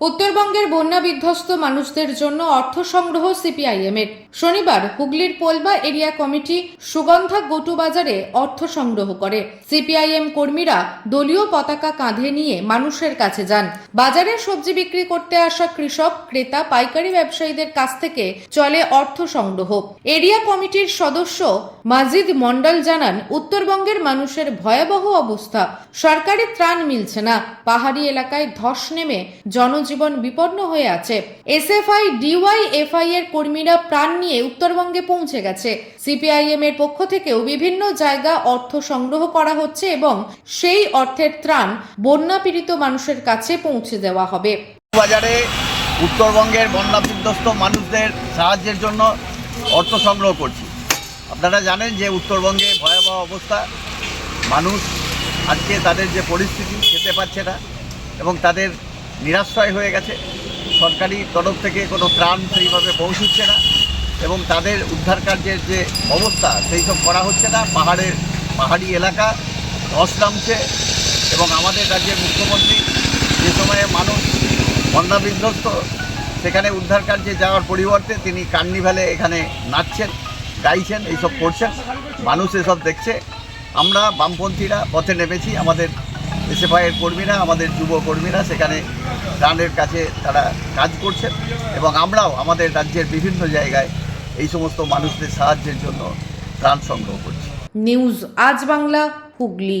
উত্তরবঙ্গের বন্যা বিধ্বস্ত মানুষদের জন্য অর্থ সংগ্রহ সিপিআইএম এর শনিবার হুগলির পোলবা এরিয়া কমিটি সুগন্ধা গোটু বাজারে অর্থ সংগ্রহ করে। সিপিআইএম কর্মীরা দলীয় পতাকা কাঁধে নিয়ে মানুষের কাছে যান। বাজারে সবজি বিক্রি করতে আসা কৃষক, ক্রেতা, পাইকারি ব্যবসায়ীদের কাছ থেকে চলে অর্থ সংগ্রহ। এরিয়া কমিটির সদস্য মাজিদ মন্ডল জানান, উত্তরবঙ্গের মানুষের ভয়াবহ অবস্থা। সরকারি ত্রাণ মিলছে না। পাহাড়ি এলাকায় ধস নেমে জনজীবন বিপন্ন হয়ে আছে। এসএফআই ডিওয়াইএফআই এর কর্মীরা প্রাণ নিয়ে উত্তরবঙ্গে পৌঁছে গেছে। সিপিআইএম এর পক্ষ থেকেও বিভিন্ন জায়গা অর্থ সংগ্রহ করা হচ্ছে এবং সেই অর্থের ত্রাণ বন্যা পীড়িত মানুষের কাছে পৌঁছে দেওয়া হবে। বাজারে উত্তরবঙ্গের বন্যা বিধ্বস্ত মানুষদের সাহায্যের জন্য অর্থ সংগ্রহ করছি। আপনারা জানেন যে উত্তরবঙ্গে ভয়াবহ অবস্থা। মানুষ আজকে তাদের যে পরিস্থিতি খেতে পাচ্ছে না এবং তাদের নিরাশ্রয় হয়ে গেছে। সরকারি তরফ থেকে কোনো ত্রাণ সেইভাবে পৌঁছচ্ছে না। এবং তাদের উদ্ধার কার্যের যে অবস্থা, সেই সব করা হচ্ছে না। পাহাড়ের, পাহাড়ি এলাকা ধস নামছে এবং আমাদের রাজ্যের মুখ্যমন্ত্রী যে সময়ে মানুষ বন্যা বিধ্বস্ত সেখানে উদ্ধার কার্যে যাওয়ার পরিবর্তে তিনি কার্নিভালে এখানে নাচছেন, গাইছেন, এইসব করছেন। মানুষ এসব দেখছে। আমরা বামপন্থীরা পথে নেমেছি। আমাদের এসএফআইয়ের কর্মীরা, আমাদের যুব কর্মীরা সেখানে ত্রাণের কাছে তারা কাজ করছেন এবং আমরাও আমাদের রাজ্যের বিভিন্ন জায়গায় এই সমস্ত মানুষদের সাহায্যের জন্য ত্রাণ সংগ্রহ করছি। নিউজ আজ বাংলা হুগলি।